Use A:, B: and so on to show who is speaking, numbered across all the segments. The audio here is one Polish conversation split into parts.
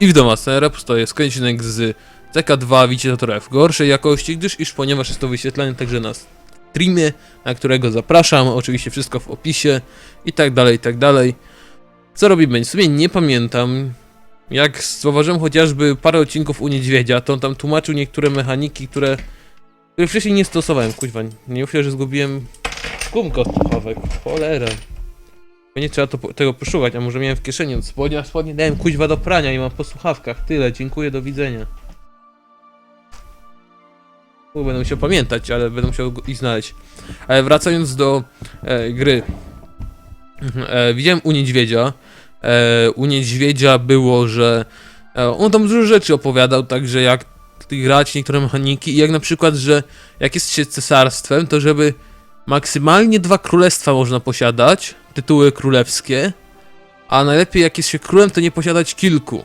A: I w Domaserep to jest odcinek z CK2 Wicitator w gorszej jakości, gdyż iż ponieważ jest to wyświetlane także na streamie, na którego zapraszam, oczywiście wszystko w opisie i tak dalej, i tak dalej. Co robimy? W sumie nie pamiętam. Jak zauważyłem chociażby parę odcinków u Niedźwiedzia, to on tam tłumaczył niektóre mechaniki, które, które wcześniej nie stosowałem. Kuźwa, nie ufam, że zgubiłem gumkę od. Cholera. Nie trzeba to, tego poszukać, a może miałem w kieszeni od spodnie, a spodnie dałem kuźwa do prania i mam po słuchawkach. Tyle, dziękuję, do widzenia. U, będę musiał pamiętać, ale będę musiał ich znaleźć. Ale wracając do e, gry. Mhm, E, widziałem u niedźwiedzia. E, u niedźwiedzia było, że e, on tam dużo rzeczy opowiadał, także jak grać niektóre mechaniki i jak na przykład, że jak jest się cesarstwem, to żeby maksymalnie dwa królestwa można posiadać, tytuły królewskie, a najlepiej jak jest się królem, to nie posiadać kilku.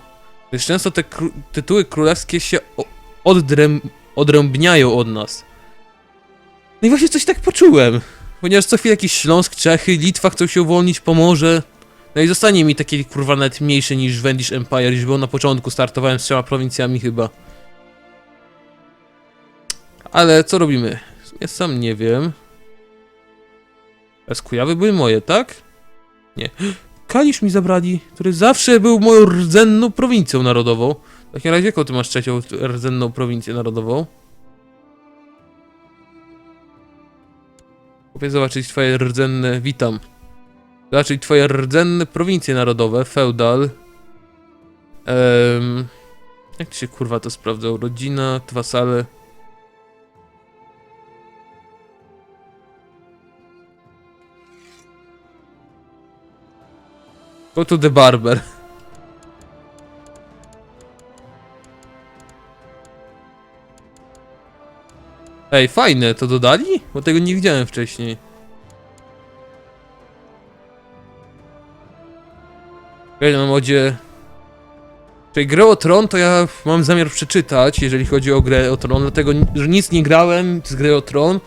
A: Gdyż często te tytuły królewskie się o- oddrem- odrębniają od nas. No i właśnie coś tak poczułem. Ponieważ co chwilę jakiś Śląsk, Czechy, Litwa chcą się uwolnić, Pomorze. No i zostanie mi taki kurwa nawet mniejszy niż Wendish Empire, niż było na początku. Startowałem z trzema prowincjami chyba. Ale co robimy? Ja sam nie wiem. A Kujawy były moje, tak? Nie. Kalisz mi zabrali, który zawsze był moją rdzenną prowincją narodową. W takim razie, jaką ty masz trzecią rdzenną prowincję narodową? Kupię zobaczyć twoje rdzenne... Witam. Zobaczyć twoje rdzenne prowincje narodowe. Feudal. Ehm, jak się kurwa to sprawdzał? Rodzina, wasale. Go to the barber. Ej, fajne, to dodali? Bo tego nie widziałem wcześniej. Okej, na modzie... Czyli grę o Tron to ja mam zamiar przeczytać, jeżeli chodzi o grę o Tron, dlatego że nic nie grałem z gry o Tron,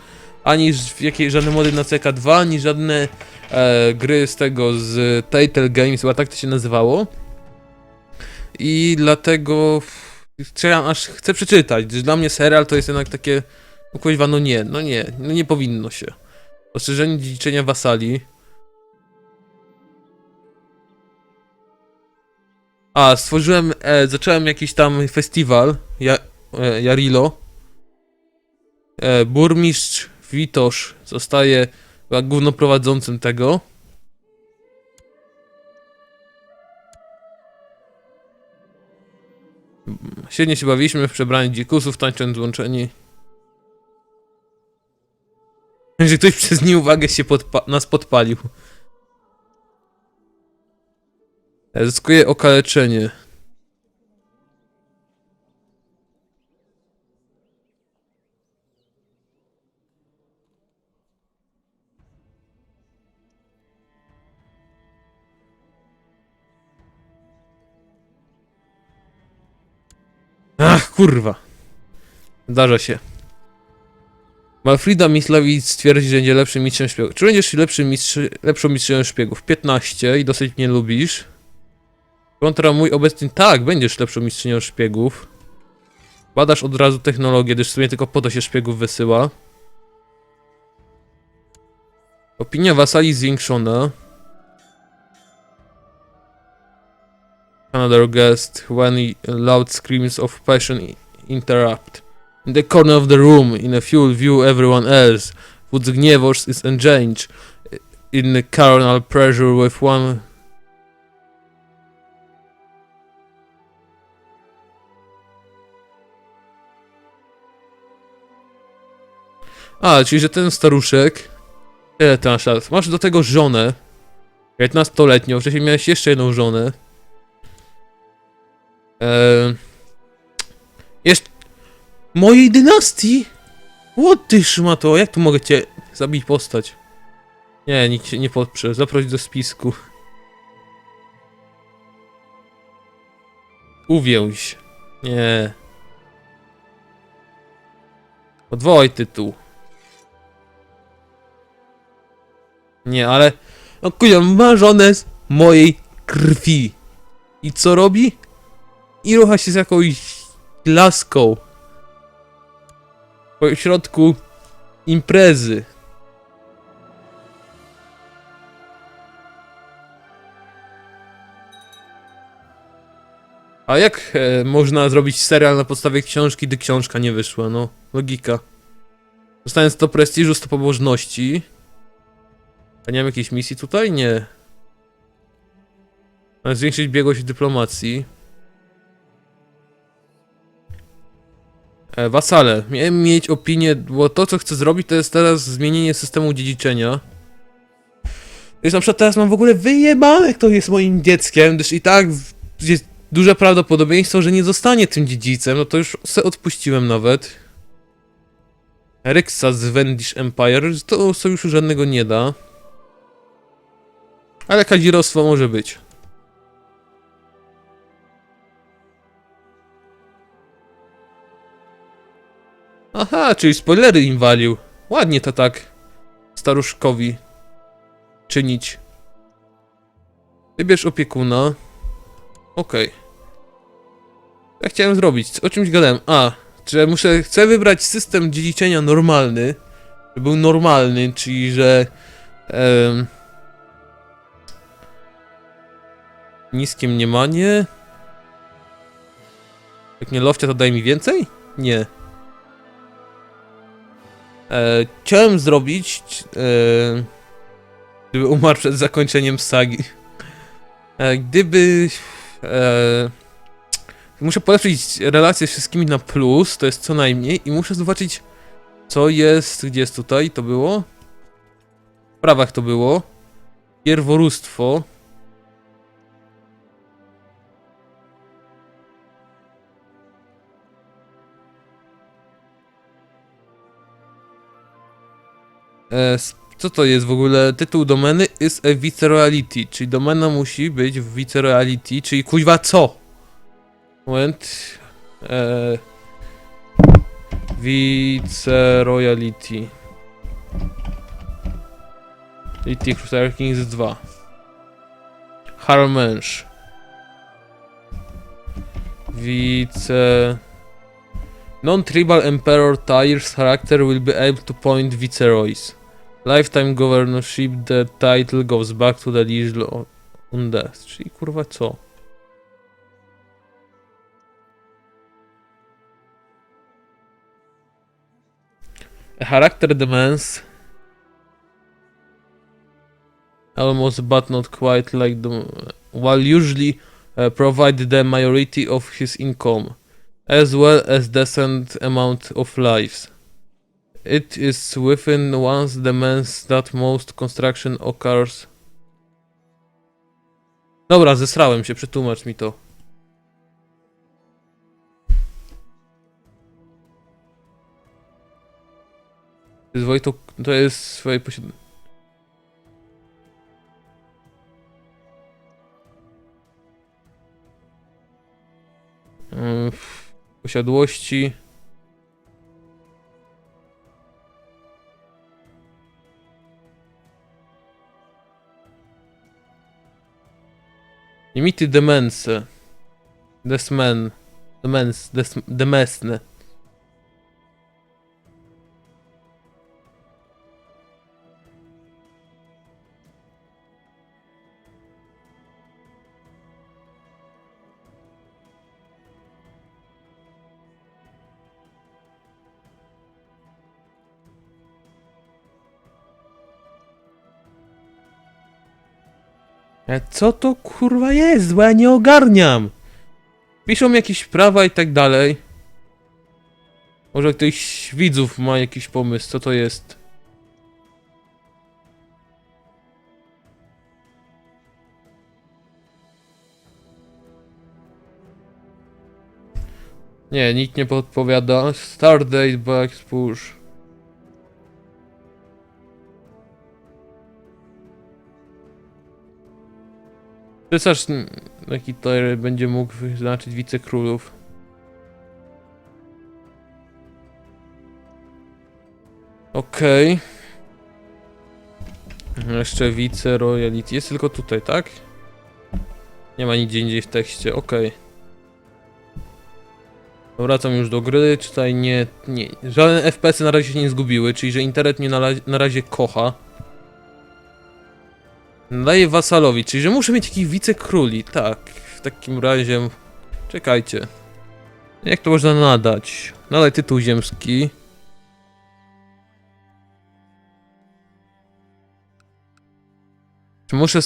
A: ani w jakieś żadne mody na CK2, ani żadne e, gry z tego, z Telltale Games, chyba tak to się nazywało. I dlatego trzeba, aż chcę przeczytać, dla mnie serial to jest jednak takie, no kuźwa, no nie, no nie, no nie powinno się. Ostrzeżenie dziedziczenia wasali. A, stworzyłem, e, zacząłem jakiś tam festiwal, ja, e, Jarilo. E, burmistrz Witosz zostaje chyba głównoprowadzącym tego. Świetnie się bawiliśmy w przebraniu dzikusów, tańcząc złączeni. Że ktoś przez nieuwagę się podpa nas podpalił. Zyskuje okaleczenie. Ach, kurwa. Zdarza się. Malfrida Mislawicz stwierdzi, że będzie lepszym mistrzem szpiegów. Czy będziesz lepszym mistrz... lepszą mistrzem szpiegów? 15 i dosyć mnie lubisz. Kontra mój obecny... Tak, będziesz lepszą mistrzynią szpiegów. Badasz od razu technologię, gdyż w sumie tylko po to się szpiegów wysyła. Opinia wasali zwiększona. Another guest when loud screams of passion interrupt. In the corner of the room, in a full view everyone else, whose gniewosz is enraged in carnal pressure with one A, czyli że ten staruszek. Ile ty masz? Masz do tego żonę. 15-letnią, wcześniej miałeś jeszcze jedną żonę. Eee... Jeszcze... Mojej dynastii? O ty szmato, jak tu mogę cię zabić postać? Nie, nikt się nie poprze. Zaproś do spisku. Uwięź. Nie. Odwołaj tytuł. Nie, ale... No kuja, ma żonę z mojej krwi. I co robi? I rucha się z jakąś laską po środku imprezy. A jak e, można zrobić serial na podstawie książki, gdy książka nie wyszła? No, logika. Dostając 100 prestiżu, 100 pobożności. A nie mam jakiejś misji tutaj? Nie. Zwiększyć biegłość dyplomacji. Wasale. Miałem mieć opinię, bo to co chcę zrobić to jest teraz zmienienie systemu dziedziczenia. Jest na przykład teraz mam w ogóle wyjebane kto jest moim dzieckiem, gdyż i tak jest duże prawdopodobieństwo, że nie zostanie tym dziedzicem, no to już se odpuściłem nawet. Ryxa z Wendish Empire, to sojuszu żadnego nie da. Ale kadzirostwo może być. Aha, czyli spoilery im walił. Ładnie to tak staruszkowi czynić. Wybierz opiekuna. Okej. Ja chciałem zrobić? O czymś gadałem. A, że muszę, chcę wybrać system dziedziczenia normalny. Żeby był normalny, czyli że... em, niskie mniemanie. Jak nie lofcia, to daj mi więcej? Nie. E, chciałem zrobić, e, gdyby umarł przed zakończeniem sagi. E, gdyby. E, muszę polepszyć relacje z wszystkimi na plus, to jest co najmniej, i muszę zobaczyć, co jest. Gdzie jest tutaj? To było? W prawach to było. Pierworództwo. Co to jest w ogóle? Tytuł domeny is a viceroyalty, czyli domena musi być w viceroyalty, czyli kuźwa co? Moment. E, viceroyalty. Elite Crusader Kings 2. Harmensch. Vice... Non-tribal Emperor Tyre's character will be able to point Viceroys. Lifetime governorship, the title goes back to the Liege on Death. Czyli kurwa co? A character demands almost but not quite like the while usually uh, provide the majority of his income as well as decent amount of lives. It is within one's demands that most construction occurs. Dobra, zesrałem się, przetłumacz mi to. Przyzwoitą, to jest swoje posiadanie. Yy, Posiadłości. Limity demence. Desmen. Demens. Des, demesne. Co to kurwa jest? Bo ja nie ogarniam. Piszą jakieś prawa i tak dalej. Może ktoś z widzów ma jakiś pomysł, co to jest? Nie, nikt nie podpowiada. Stardate, Back Push. Cesarz taki to będzie mógł wyznaczyć wicekrólów. Okej. Jeszcze wice royalty. Jest tylko tutaj, tak? Nie ma nigdzie indziej w tekście, okej. Wracam już do gry, tutaj nie, nie, żadne FPS-y na razie się nie zgubiły, czyli że internet mnie na, na razie kocha. Daję wasalowi, czyli że muszę mieć takich wicekróli, tak, w takim razie, czekajcie. Jak to można nadać? Nadaj tytuł ziemski. Czy muszę...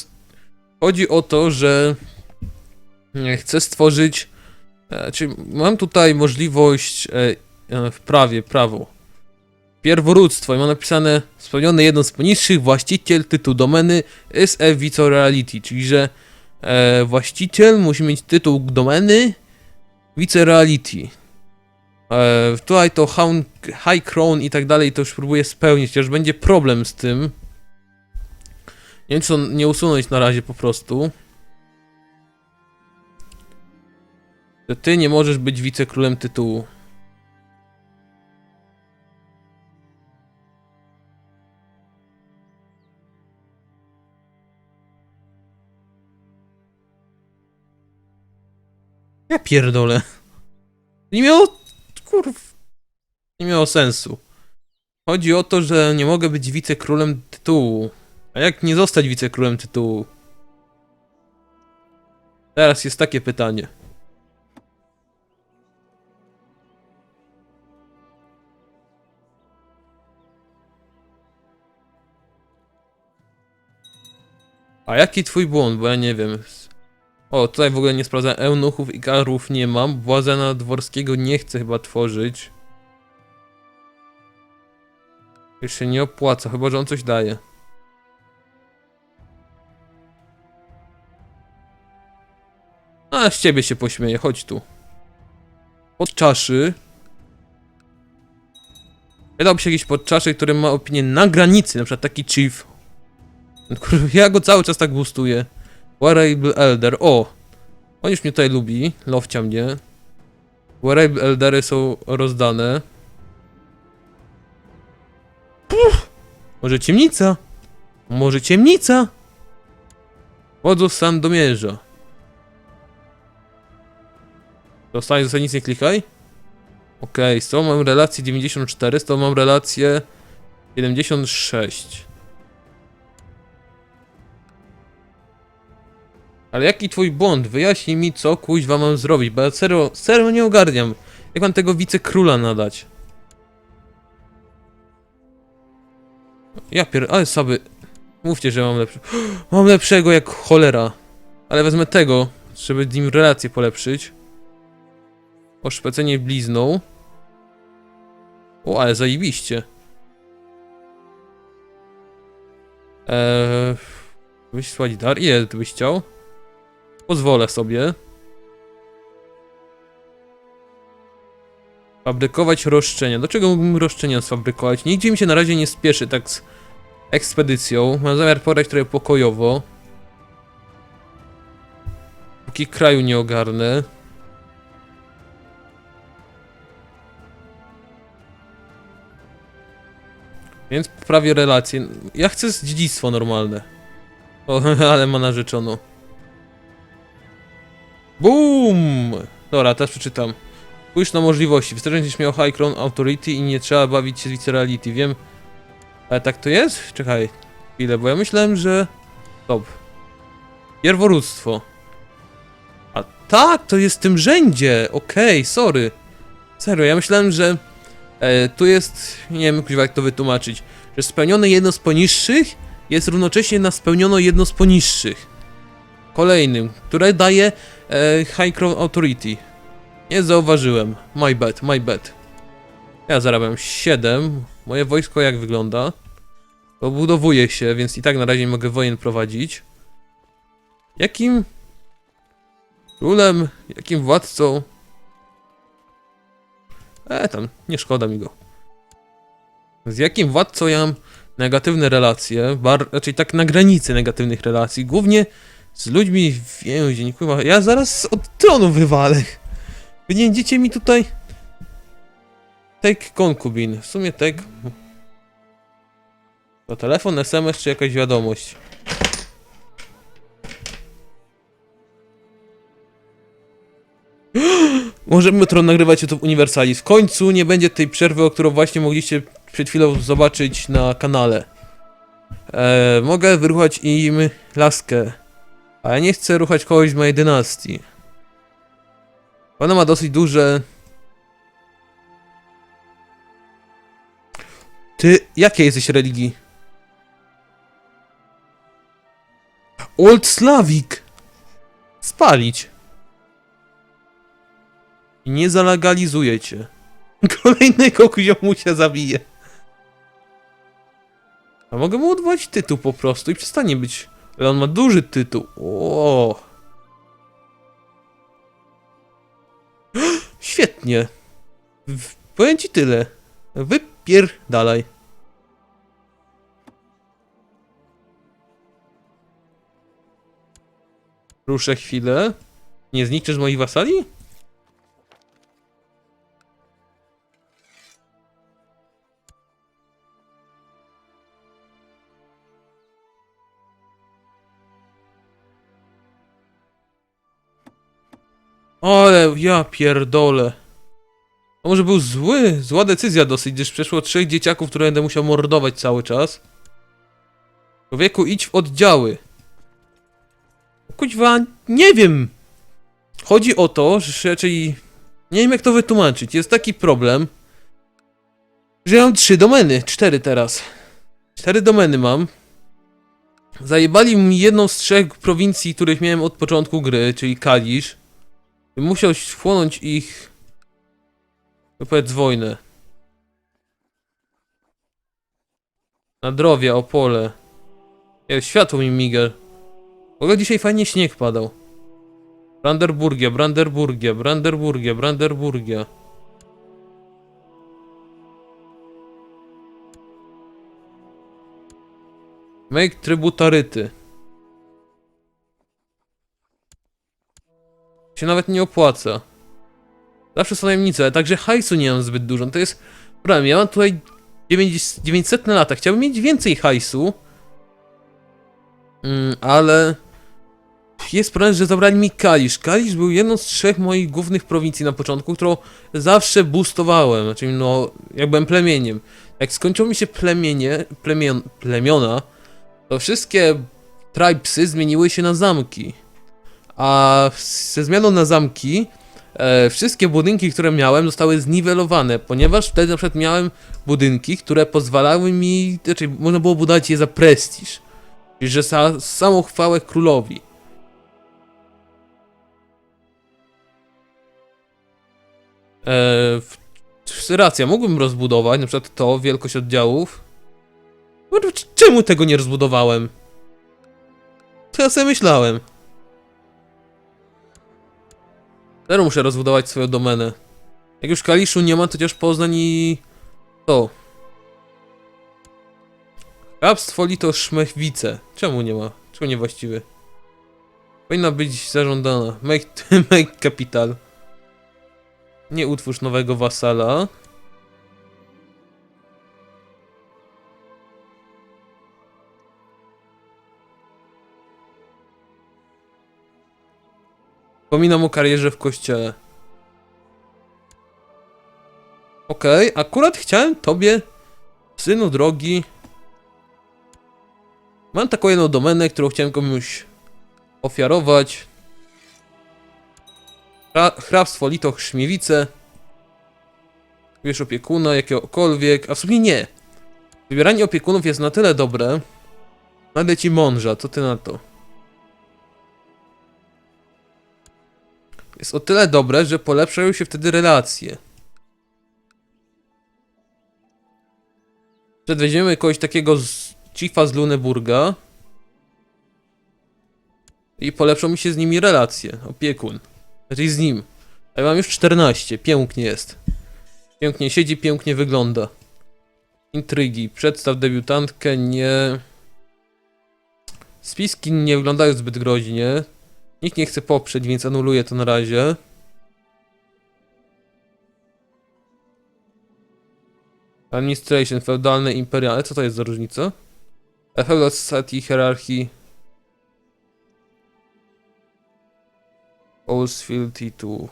A: Chodzi o to, że e, chcę stworzyć... E, czyli mam tutaj możliwość e, e, w prawie, prawo. Pierworództwo i mam napisane spełnione jedno z poniższych właściciel tytuł domeny is a vico reality, czyli że e, właściciel musi mieć tytuł domeny vice reality. E, tutaj to High Crown i tak dalej to już próbuję spełnić, chociaż będzie problem z tym. Nie wiem, to nie usunąć na razie po prostu. Że ty nie możesz być wicekrólem tytułu. Ja pierdolę. Nie miało... Kurw... Nie miało sensu. Chodzi o to, że nie mogę być wicekrólem tytułu. A jak nie zostać wicekrólem tytułu? Teraz jest takie pytanie. A jaki twój błąd? Bo ja nie wiem. O, tutaj w ogóle nie sprawdzam. Eunuchów i karów nie mam. Błazena dworskiego nie chcę chyba tworzyć. Już się nie opłaca, chyba że on coś daje. A, z ciebie się pośmieję, chodź tu. Pod czaszy. Wydałby się jakiś pod czaszy, który ma opinię na granicy, na przykład taki chief. Ja go cały czas tak boostuję. Warable Elder, o! On już mnie tutaj lubi, lowcia mnie. Warable Eldery są rozdane. Puh! Może ciemnica? Może ciemnica? Wodzu Sandomierza. Zostanie, zostanie, nic nie klikaj. Okej, z tą mam relację 94, z tą mam relację 76. Ale jaki twój błąd? Wyjaśnij mi, co kuźwa mam zrobić, bo ja serio, serio nie ogarniam. Jak mam tego wicekróla nadać? Ja pier... ale sobie... Mówcie, że mam lepszy... Mam lepszego jak cholera. Ale wezmę tego, żeby z nim relację polepszyć. Oszpecenie blizną. O, ale zajebiście. Eee... Wysłać dar? Ile ty byś chciał? Pozwolę sobie. Fabrykować roszczenia. Dlaczego mógłbym roszczenia sfabrykować? Nigdzie mi się na razie nie spieszy tak z ekspedycją. Mam zamiar porać trochę pokojowo. Póki kraju nie ogarnę. Więc poprawię relacje. Ja chcę dziedzictwo normalne. O, ale ma narzeczono. Boom! Dobra, teraz przeczytam. Spójrz na możliwości. Wystarczy, miał High Crown Authority i nie trzeba bawić się z Vicereality. Wiem. Ale tak to jest? Czekaj. Chwilę, bo ja myślałem, że... Stop. Pierworództwo. A tak, to jest w tym rzędzie. Okej, sorry. Serio, ja myślałem, że... E, tu jest... Nie wiem, jak to wytłumaczyć. Że spełnione jedno z poniższych jest równocześnie na spełniono jedno z poniższych. Kolejnym, które daje e, High Crown Authority. Nie zauważyłem. My bad, my bad. Ja zarabiam 7. Moje wojsko jak wygląda? Obudowuje się, więc i tak na razie nie mogę wojen prowadzić. Jakim królem, jakim władcą? E, tam, nie szkoda mi go. Z jakim władcą ja mam negatywne relacje, bar, raczej tak na granicy negatywnych relacji, głównie z ludźmi w więzień, kurwa, ja zaraz od tronu wywalę. Wy nie będziecie mi tutaj... Take concubin, w sumie take... To telefon, SMS czy jakaś wiadomość? Możemy jutro nagrywać to w. W końcu nie będzie tej przerwy, o którą właśnie mogliście przed chwilą zobaczyć na kanale. E, mogę wyruchać im laskę. A ja nie chcę ruchać kogoś z mojej dynastii. Ona ma dosyć duże... Ty, jakiej jesteś religii? Old Slavic! Spalić. I nie zalegalizuje cię. Kolejnego ziomusia zabije. A mogę mu odwołać tytuł po prostu i przestanie być. Ale on ma duży tytuł. O. Świetnie. W- Powiem ci tyle. Wypierdalaj. Ruszę chwilę. Nie zniszczysz moich wasali? Ale ja pierdolę. To może był zły, zła decyzja dosyć, gdyż przeszło trzech dzieciaków, które będę musiał mordować cały czas. Człowieku, idź w oddziały. Kuźwa, nie wiem. Chodzi o to, że raczej... Nie wiem jak to wytłumaczyć. Jest taki problem, że ja mam trzy domeny. Cztery teraz. Cztery domeny mam. Zajebali mi jedną z trzech prowincji, których miałem od początku gry, czyli Kalisz. Musiał wchłonąć ich... No powiedz wojnę. Nadrowia, Opole. Ja, światło mi miga. W ogóle dzisiaj fajnie śnieg padał. Brandenburgia, Brandenburgia, Brandenburgia, Brandenburgia. Make trybutaryty. Się nawet nie opłaca. Zawsze są najemnice, ale także hajsu nie mam zbyt dużo. To jest problem. Ja mam tutaj 90 900 lata. Chciałbym mieć więcej hajsu. Mm, ale jest problem, że zabrali mi Kalisz. Kalisz był jedną z trzech moich głównych prowincji na początku, którą zawsze boostowałem, znaczy no, jak byłem plemieniem. Jak skończyło mi się plemienie, plemion, plemiona, to wszystkie tribesy zmieniły się na zamki. A ze zmianą na zamki, e, wszystkie budynki, które miałem, zostały zniwelowane, ponieważ wtedy na przykład miałem budynki, które pozwalały mi, znaczy można było budować je za prestiż. Czyli, że za samą chwałę królowi. W- racja, mógłbym rozbudować, na przykład to, wielkość oddziałów. To Czemu tego nie rozbudowałem? Co ja sobie myślałem? Teraz muszę rozbudować swoją domenę. Jak już Kaliszu nie ma, to chociaż Poznań i... To. Hrabstwo Lito Szmechwice. Czemu nie ma? Czemu nie właściwy? Powinna być zażądana. Make, make capital. Nie utwórz nowego wasala. Wspominam o karierze w kościele. Okej, akurat chciałem tobie, synu drogi, Mam taką jedną domenę, którą chciałem komuś ofiarować. Hra hrabstwo Litoch Śmiewice. Wiesz opiekuna jakiegokolwiek, a w sumie nie. Wybieranie opiekunów jest na tyle dobre. Nadę ci mąża, co ty na to? Jest o tyle dobre, że polepszają się wtedy relacje. Przedweźmiemy kogoś takiego z Chiefa z Luneburga. I polepszą mi się z nimi relacje. Opiekun. Znaczy z nim. A ja mam już 14. Pięknie jest. Pięknie siedzi, pięknie wygląda. Intrygi. Przedstaw debiutantkę. Nie. Spiski nie wyglądają zbyt groźnie. Nikt nie chce poprzeć, więc anuluję to na razie. Administration, feudalne, imperialne. Co to jest za różnica? Feudal society, hierarchii. Oldsfield T2.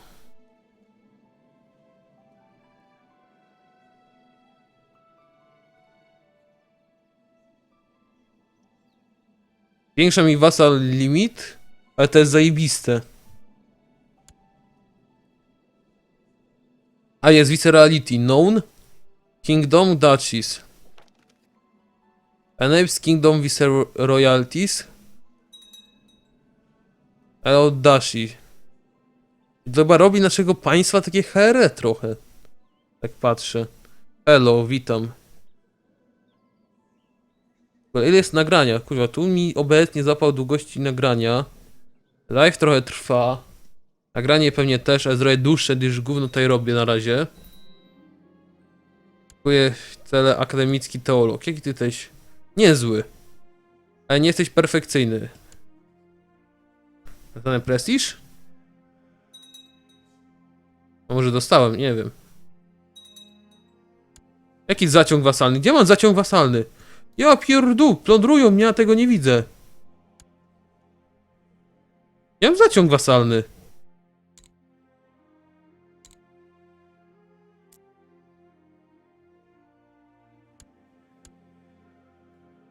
A: Większa mi wasal limit ale to jest zajebiste. A jest vicereality. Known. Kingdom Duchies. Enables Kingdom Viceroyalties. Od Dashi. Chyba robi naszego państwa takie here trochę. Tak patrzę. Hello, witam. Ile jest nagrania? Kurwa, tu mi obecnie zapał długości nagrania. Live trochę trwa. Nagranie pewnie też, ale zrobię dłuższe, gdyż gówno tutaj robię na razie. Dziękuję cele akademicki teolog. Jaki ty jesteś? Niezły. Ale nie jesteś perfekcyjny. Dostanę prestiż? A może dostałem? Nie wiem. Jaki zaciąg wasalny? Gdzie mam zaciąg wasalny? Ja pierdół, plądrują mnie, a tego nie widzę. Ja mam zaciąg wasalny.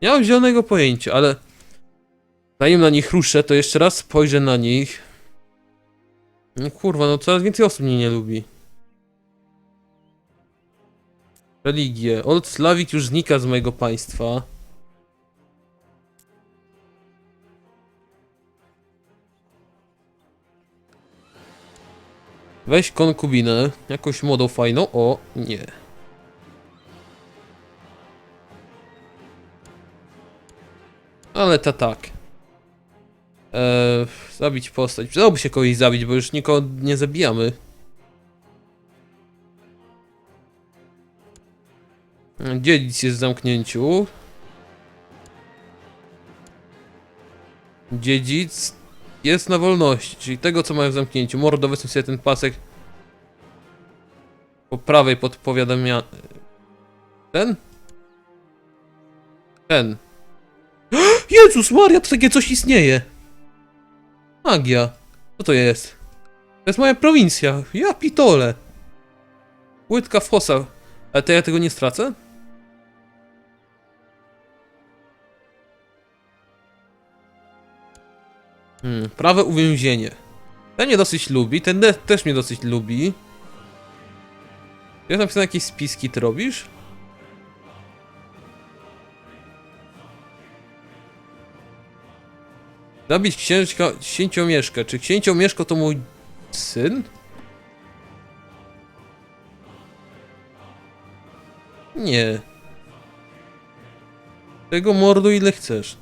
A: Nie mam zielonego pojęcia, ale zanim na nich ruszę, to jeszcze raz spojrzę na nich. No kurwa, no coraz więcej osób mnie nie lubi. Religie. Old Slavic już znika z mojego państwa. Weź konkubinę. Jakąś młodą fajną. O, nie. Ale to tak. Eee, zabić postać. Przydałoby się kogoś zabić, bo już nikogo nie zabijamy. Dziedzic jest w zamknięciu. Dziedzic jest na wolności, czyli tego co mają w zamknięciu. Mordo, wezmę sobie ten pasek po prawej pod powiadamia... Ten? Ten. Jezus Maria, to takie coś istnieje! Magia. Co to jest? To jest moja prowincja. Ja pitole. Łydka fosa. Ale to ja tego nie stracę? Hmm, prawe uwięzienie. Ten mnie dosyć lubi, ten też mnie dosyć lubi. Jest napisane jakieś spiski, ty robisz? Zabić księżka, księciomieszka. Czy księciomieszko to mój syn? Nie. Tego mordu ile chcesz.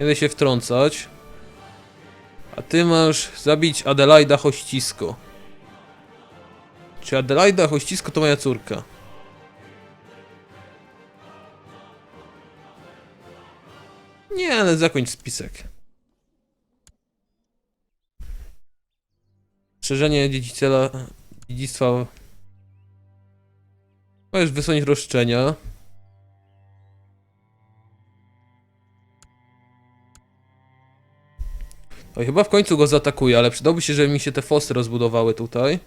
A: Nie będę się wtrącać. A ty masz zabić Adelaida Hościsko. Czy Adelaida Hościsko to moja córka? Nie, ale zakończ spisek. Szerzenie dziedziciela dziedzictwa. Możesz wysłać roszczenia. Oj, chyba w końcu go zaatakuje, ale przydałoby się, żeby mi się te fosy rozbudowały tutaj.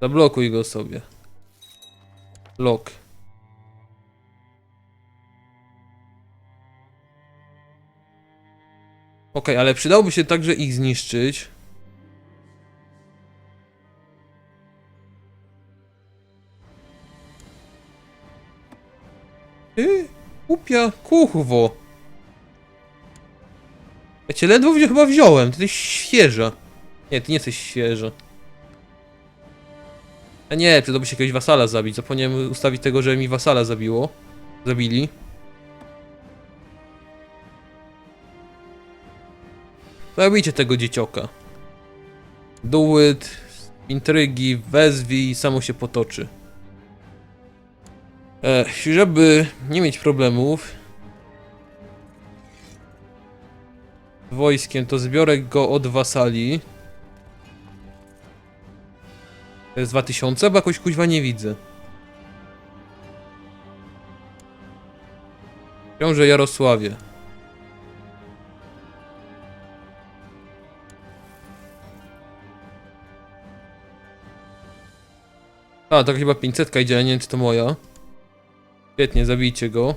A: Zablokuj go sobie. Lock. Okej, ale przydałoby się także ich zniszczyć. Ty, kupia kuchwo. Ja cię ledwo chyba wziąłem, ty jesteś świeża. Nie, ty nie jesteś świeża. A nie, przydałoby się jakiegoś wasala zabić. Zapomniałem ustawić tego, że mi wasala zabiło. Zabili. Zabijcie tego dziecioka. Do it, intrygi, wezwij i samo się potoczy. E, żeby nie mieć problemów wojskiem, to zbiorę go od wasali. To jest 2000, bo jakoś kuźwa nie widzę. Książę Jarosławie. A, to chyba 500 idzie, nie wiem czy to moja. Świetnie, zabijcie go.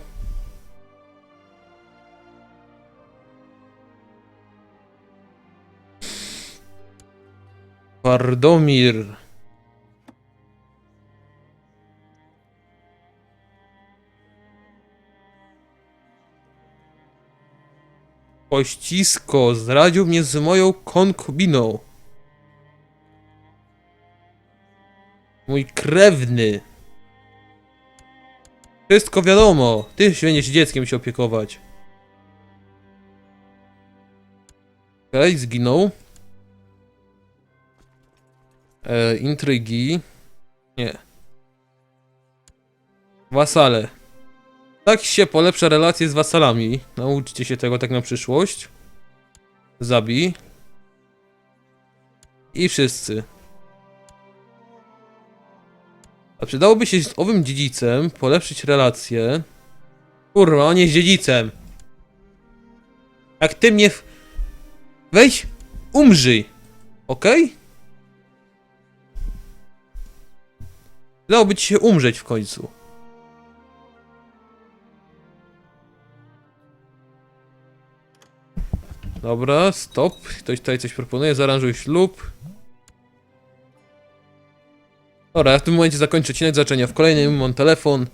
A: Wardomir. Pościsko zdradził mnie z moją konkubiną. Mój krewny. Wszystko wiadomo. Ty się będziesz dzieckiem się opiekować. Okej, zginął. E, intrygi. Nie. Wasale. Tak się polepsza relacje z wasalami. Nauczcie się tego tak na przyszłość. Zabij. I wszyscy. A przydałoby się z owym dziedzicem polepszyć relacje. Kurwa, on jest dziedzicem. Jak ty mnie. W... Weź, umrzyj. Okej? Przydałoby ci się umrzeć w końcu. Dobra, stop. Ktoś tutaj coś proponuje. Zaaranżuj ślub. Dobra, ja w tym momencie zakończę odcinek zaczenia. W kolejnym mam telefon.